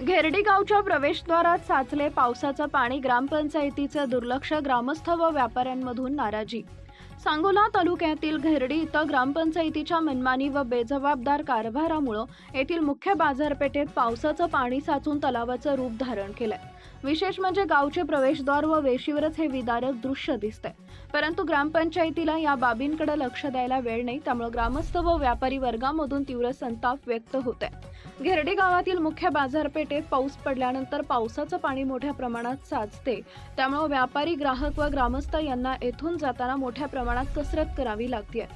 घेरडी गावच्या प्रवेशद्वारात साचले पावसाचं पाणी ग्रामपंचायतीचं दुर्लक्ष ग्रामस्थ व व्यापाऱ्यांमधून नाराजी सांगोला तालुक्यातील घेरडी इथं ग्रामपंचायतीच्या मनमानी व बेजबाबदार कारभारामुळं येथील मुख्य बाजारपेठेत पावसाचं पाणी साचून तलावाचं रूप धारण केलंय. विशेष म्हणजे गावचे प्रवेशद्वार व वेशीवरच हे विदारक दृश्य दिसतंय. परंतु ग्रामपंचायतीला या बाबींकडे लक्ष द्यायला वेळ नाही त्यामुळे ग्रामस्थ व व्यापारी वर्गामधून तीव्र संताप व्यक्त होत आहे घेरडी गावातील मुख्य बाजारपेठेत पाऊस पडल्यानंतर पावसाचं पाणी मोठ्या प्रमाणात साचते त्यामुळे व्यापारी ग्राहक व ग्रामस्थ यांना येथून जाताना मोठ्या प्रमाणात कसरत करावी लागते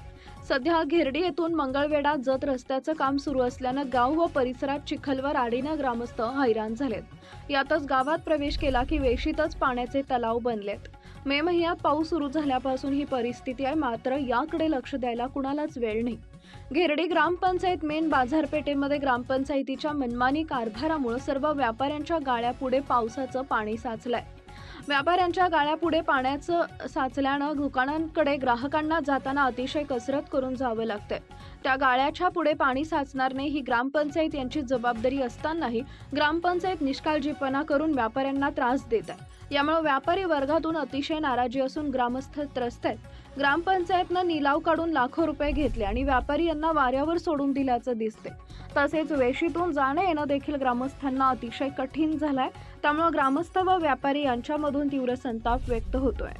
सध्या घेरडी येथून मंगळवेढा जत रस्त्याचं काम सुरू असल्यानं गाव व परिसरात चिखलवर आडीनं ग्रामस्थ हैराण झालेत. यातच गावात प्रवेश केला की वेशीतच पाण्याचे तलाव बनलेत. मे महिन्यात पाऊस सुरू झाल्यापासून ही परिस्थिती आहे. मात्र याकडे लक्ष द्यायला कुणालाच वेळ नाही. घेरडी ग्रामपंचायत मेन बाजारपेठेमध्ये ग्रामपंचायतीच्या मनमानी कारभारामुळे सर्व व्यापाऱ्यांच्या गाळ्यापुढे पावसाचं पाणी साचलंय. व्यापाऱ्यांच्या गाळ्यापुढे पाण्याचं साचल्यानं दुकानांकडे ग्राहकांना जाताना अतिशय कसरत करून जावं लागतंय. त्या गाळ्याच्या पुढे पाणी साचणार नाही ही ग्रामपंचायत यांची जबाबदारी असतानाही ग्रामपंचायत निष्काळजीपणा करून व्यापाऱ्यांना त्रास देत आहे. यामुळे व्यापारी वर्गातून अतिशय नाराजी असून ग्रामस्थ त्रस्त आहेत. ग्रामपंचायतनं निलाव काढून लाखो रुपये घेतले आणि व्यापारी यांना वाऱ्यावर सोडून दिल्याचं दिसते तसेच वेशीतून जाणं येणं देखील ग्रामस्थांना अतिशय कठीण झालंय. त्यामुळे ग्रामस्थ व व्यापारी यांच्यामधून तीव्र संताप व्यक्त होतोय.